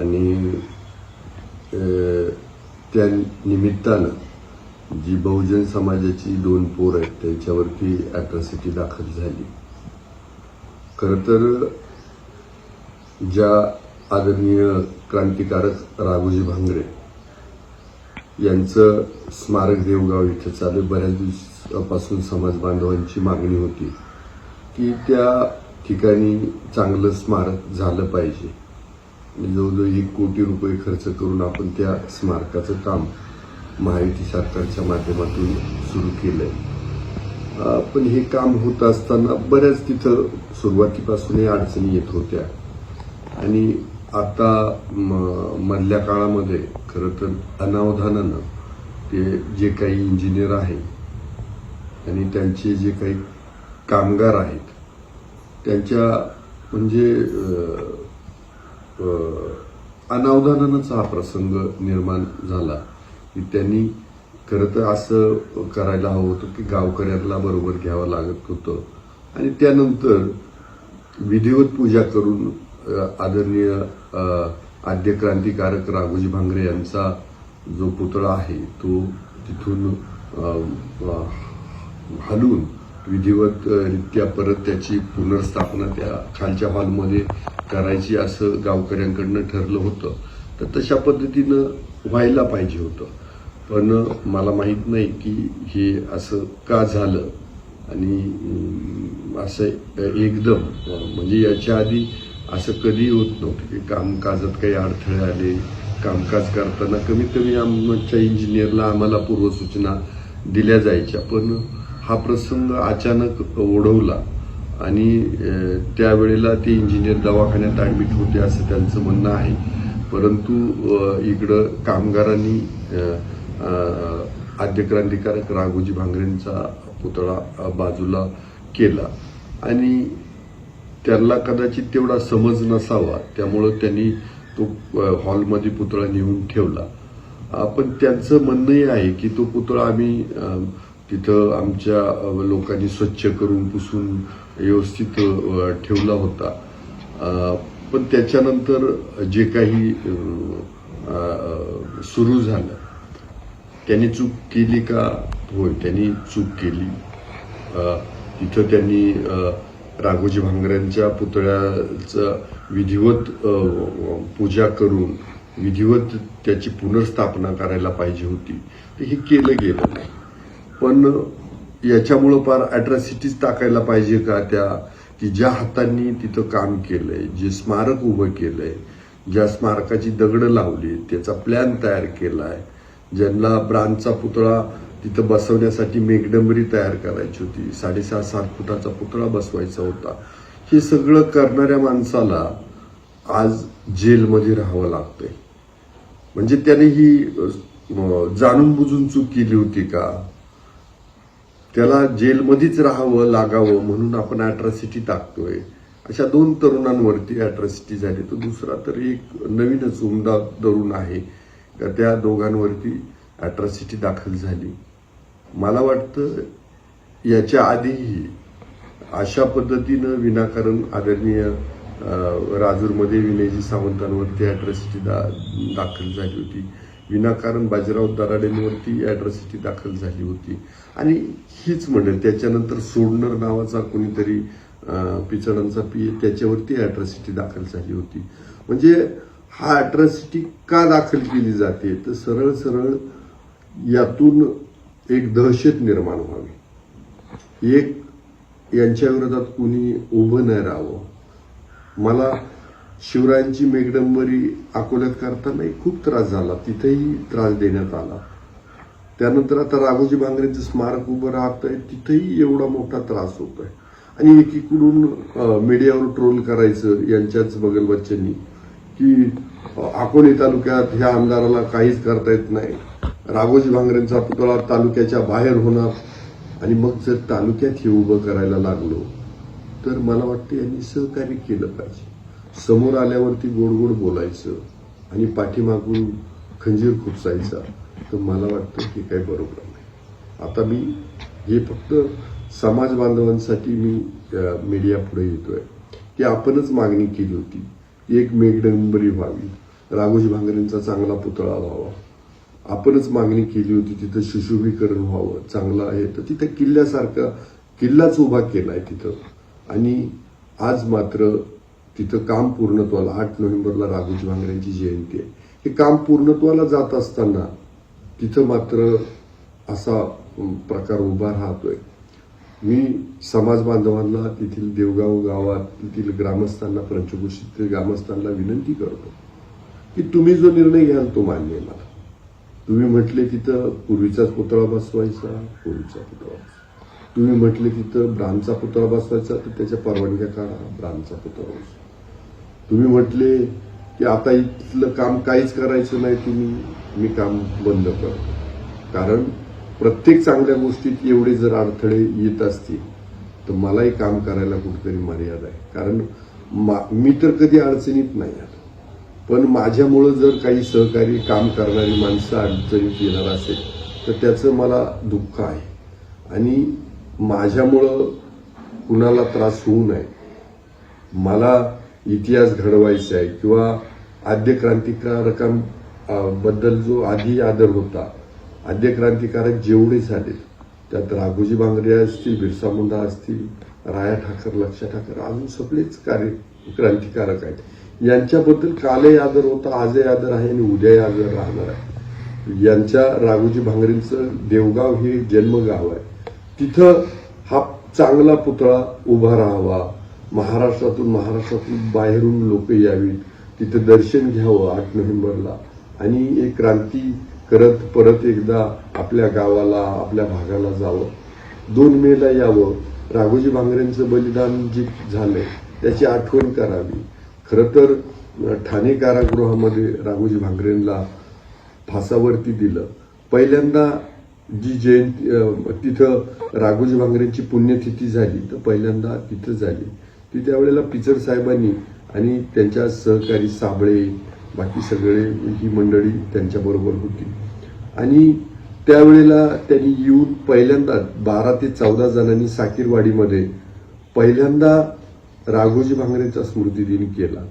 आणि त्या निमित्तानं जी बहुजन समाजाची दोन पोर आहेत त्यांच्यावरती अॅट्रॉसिटी दाखल झाली. खरं तर ज्या आदरणीय क्रांतिकारक राघोजी भांगरे यांचं स्मारक देवगाव इथं चालू बऱ्याच दिवसापासून समाज बांधवांची मागणी होती की त्या ठिकाणी चांगलं स्मारक झालं पाहिजे. जवळजवळ एक कोटी रुपये खर्च करून आपण त्या स्मारकाचं काम महायुती सरकारच्या माध्यमातून सुरू केलं आहे पण हे काम होत असताना बऱ्याच तिथं सुरुवातीपासूनही अडचणी येत होत्या. आणि आता म- मधल्या काळामध्ये खरं तर अनावधानानं ते जे काही इंजिनियर आहेत आणि त्यांचे जे काही कामगार आहेत त्यांच्या म्हणजे अनावधानानंच हा प्रसंग निर्माण झाला की त्यांनी खरं तर असं करायला हवं होतं की गावकऱ्यांना बरोबर घ्यावं लागत होतं. आणि त्यानंतर विधिवत पूजा करून आदरणीय आद्य क्रांतिकारक राघोजी भांगरे यांचा जो पुतळा आहे तो तिथून हलून विधिवत रित्या परत त्याची पुनर्स्थापना त्या खालच्या हॉलमध्ये करायची असं गावकऱ्यांकडनं ठरलं होतं. तर तशा पद्धतीनं व्हायला पाहिजे होतं. पण मला माहीत नाही की हे असं का झालं. आणि असं एकदम म्हणजे याच्या आधी असं कधी होत नव्हतं की कामकाजात काही अडथळे आले. कामकाज करताना कमीत कमी आमच्या इंजिनियरला आम्हाला पूर्वसूचना दिल्या जायच्या. पण हा प्रसंग अचानक ओढवला. आणि त्यावेळेला ते इंजिनियर दवाखान्यात ॲडमिट होते असं त्यांचं म्हणणं आहे. परंतु इकडं कामगारांनी आद्य क्रांतिकारक राघोजी भांगरेंचा पुतळा बाजूला केला. आणि त्यांना कदाचित तेवढा समज नसावा त्यामुळं त्यांनी तो हॉलमध्ये पुतळा नेऊन ठेवला. पण त्यांचं म्हणणंही आहे की तो पुतळा आम्ही तिथं आमच्या लोकांनी स्वच्छ करून पुसून व्यवस्थित ठेवला होता. पण त्याच्यानंतर जे काही सुरू झालं त्यांनी चूक केली का? होय त्यांनी चूक केली. तिथं त्यांनी राघोजी भांगऱ्यांच्या पुतळ्याचं विधिवत पूजा करून विधिवत त्याची पुनर्स्थापना करायला पाहिजे होती. तर हे केलं गेलं नाही. पण याच्यामुळं फार अट्रॉसिटीज टाकायला पाहिजे का त्या? की ज्या हातांनी तिथं काम केलंय जे स्मारक उभं केलंय ज्या स्मारकाची दगडं लावली त्याचा प्लॅन तयार केलाय ज्यांना ब्रांचचा पुतळा तिथं बसवण्यासाठी मेघडंबरी तयार करायची होती साडेसहा सात फुटाचा पुतळा बसवायचा होता. हे सगळं करणाऱ्या माणसाला आज जेलमध्ये राहावं लागतंय. म्हणजे त्याने ही जाणून बुजून चूक केली होती का? त्याला जेलमध्येच राहावं लागावं म्हणून आपण अॅट्रॉसिटी टाकतोय. अशा दोन तरुणांवरती अॅट्रॉसिटी झाली. तर दुसरा तर एक नवीनच उमदा तरुण आहे. त्या दोघांवरती अॅट्रॉसिटी दाखल झाली. मला वाटतं याच्या आधीही अशा पद्धतीनं विनाकारण आदरणीय राजूरमध्ये विनयजी सावंतांवरती अॅट्रॉसिटी दा दाखल झाली होती. विनाकारण बाजीराव दराडेंवरती अॅट्रॉसिटी दाखल झाली होती. आणि हीच म्हणेल त्याच्यानंतर सोडणर नावाचा कोणीतरी पिचडांचा पी त्याच्यावरती अॅट्रॉसिटी दाखल झाली होती. म्हणजे हा अट्रॉसिटी का दाखल केली जाते? तर सरळ सरळ यातून एक दहशत निर्माण व्हावी. एक यांच्या विरोधात कुणी उभं नाही राहावं. मला शिवरायांची मेघडंबरी अकोल्यात करतानाही खूप त्रास झाला. तिथेही त्रास देण्यात आला. त्यानंतर आता राघोजी भांगरेचं स्मारक उभं राहत आहे तिथेही एवढा मोठा त्रास होतोय. आणि एकीकडून मीडियावर ट्रोल करायचं यांच्याच बगलबच्च्यांनी की अकोले तालुक्यात ह्या आमदाराला काहीच करता येत नाही. राघोजी भांगरेंचा पुतळा तालुक्याच्या बाहेर होणार आणि मग जर तालुक्यात हे उभं करायला लागलो तर मला वाटतं यांनी सहकार्य केलं पाहिजे. समोर आल्यावरती गोड गोड बोलायचं आणि पाठीमागून खंजीर खुपसायचा तर मला वाटतं की काही बरोबर नाही. आता मी हे फक्त समाज बांधवांसाठी मी मीडिया पुढे येतोय की आपणच मागणी केली होती एक मेघडंबरी व्हावी राघोजी भांगरेंचा चांगला पुतळा व्हावा. आपणच मागणी केली होती तिथं सुशोभीकरण व्हावं चांगलं आहे. तर तिथं किल्ल्यासारखा किल्लाच उभा केलाय तिथं. आणि आज मात्र तिथं काम पूर्णत्वाला आठ नोव्हेंबरला राघोजी भांगऱ्यांची जयंती आहे. हे काम पूर्णत्वाला जात असताना तिथं मात्र असा प्रकार उभा राहतोय. मी समाज बांधवांना तेथील देवगाव गावात तेथील ग्रामस्थांना पंचकृषीतील ग्रामस्थांना विनंती करतो की तुम्ही जो निर्णय घ्याल तो मान्य आहे मला. तुम्ही म्हटले तिथं पूर्वीचाच पुतळा बसवायचा पूर्वीचा पुतळा तुम्ही म्हटले तिथं ब्रांचा पुतळा बसवायचा तर त्याच्या परवानग्या काढा ब्रांचा पुतळा बसवा तुम्ही म्हटले की आता इथलं काम काहीच करायचं नाही तुम्ही मी काम बंद करतो. कारण प्रत्येक चांगल्या गोष्टीत एवढे जर अडथळे येत असतील तर मलाही काम करायला कुठेतरी मर्यादा आहे. कारण मा- मी तर कधी अडचणीत नाही आलो. पण माझ्यामुळं जर काही सहकारी काम करणारी माणसं अडचणीत येणार असेल तर त्याचं मला दुःख आहे. आणि माझ्यामुळं कुणाला त्रास होऊ नये. मला इतिहास घडवायचा आहे किंवा आद्य क्रांतिकारकांबद्दल जो आधी आदर होता आद्य क्रांतिकारक जेवढे झाले त्यात राघोजी बांगरे असतील बिरसा मुंडा असतील राया ठाकर लक्षा ठाकर अजून सगळेच कार्य क्रांतिकारक आहेत. यांच्याबद्दल कालही आदर होता आजही आदर आहे आणि उद्याही आदर राहणार आहे. यांच्या राघोजी भांगरेंचं देवगाव हे जन्मगाव आहे. तिथं हा चांगला पुतळा उभा राहावा. महाराष्ट्रातून महाराष्ट्रातून बाहेरून लोक यावीत. तिथं दर्शन घ्यावं आठ नोव्हेंबरला. आणि एक क्रांती करत परत एकदा आपल्या गावाला आपल्या भागाला जावं. दोन मेला यावं. राघोजी भांगरेंचं बलिदान जे झालंय त्याची आठवण करावी. खरं तर ठाणे कारागृहामध्ये राघोजी भांगरेंना फासावरती दिलं. पहिल्यांदा जी जयंती तिथं राघोजी भांगरेंची पुण्यतिथी झाली तर पहिल्यांदा तिथं झाली. ती त्यावेळेला पिचर साहेबांनी आणि त्यांच्या सहकारी साबळे बाकी सगळे ही मंडळी त्यांच्याबरोबर होती. आणि त्यावेळेला त्यांनी येऊन पहिल्यांदा बारा ते चौदा जणांनी साकीरवाडीमध्ये पहिल्यांदा राघोजी भांगरेचा स्मृती दिन केला.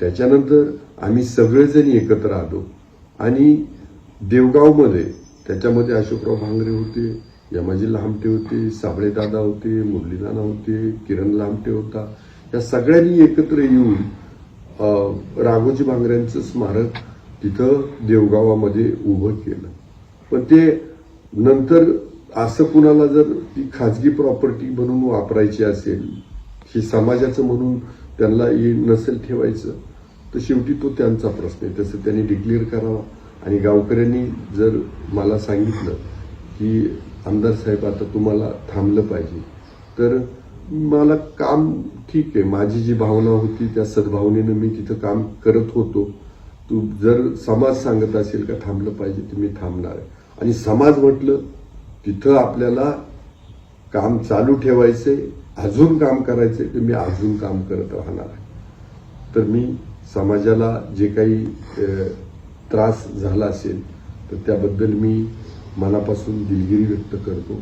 त्याच्यानंतर आम्ही सगळेजण एकत्र आलो आणि देवगावमध्ये त्याच्यामध्ये अशोकराव भांगरे होते यमाजी लामटे होते साबळे दादा होते मुरलीदाना होते किरण लामटे होता. या सगळ्यांनी एकत्र येऊन राघोजी भांगऱ्यांचं स्मारक तिथं देवगावामध्ये उभं केलं. पण ते नंतर असं कुणाला जर ती खाजगी प्रॉपर्टी म्हणून वापरायची असेल हे समाजाचं म्हणून त्यांना नसेल ठेवायचं तर शेवटी तो त्यांचा प्रश्न आहे. तसं त्यांनी डिक्लेअर करावा. आणि गावकऱ्यांनी जर मला सांगितलं की आमदार साहेब आता तुम्हाला थांबलं पाहिजे. तर मला काम ठीक आहे. माझी जी भावना होती त्या सद्भावनेनं मी तिथं काम करत होतो. तू जर समाज सांगत असेल का थांबलं पाहिजे तर मी थांबणार आहे. आणि समाज म्हटलं तिथं आपल्याला काम चालू ठेवायचे अजून काम करायचे तर मी अजून काम करत राहणार आहे. तर मी समाजाला जे काही त्रास झाला असेल तर त्याबद्दल मी मनापासून दिलगिरी व्यक्त करतो.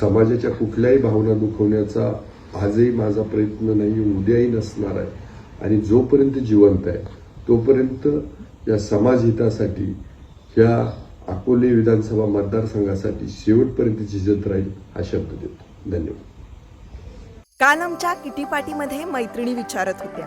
समाजाच्या कुठल्याही भावना दुखवण्याचा आजही माझा प्रयत्न नाही उद्याही नसणार आहे. आणि जोपर्यंत जिवंत आहे तोपर्यंत या समाजहितासाठी ह्या अकोले विधानसभा मतदारसंघासाठी शेवटपर्यंत झिजत राहील हा शब्द देतो. धन्यवाद. काल आमच्या किटी मैत्रिणी विचारत होत्या.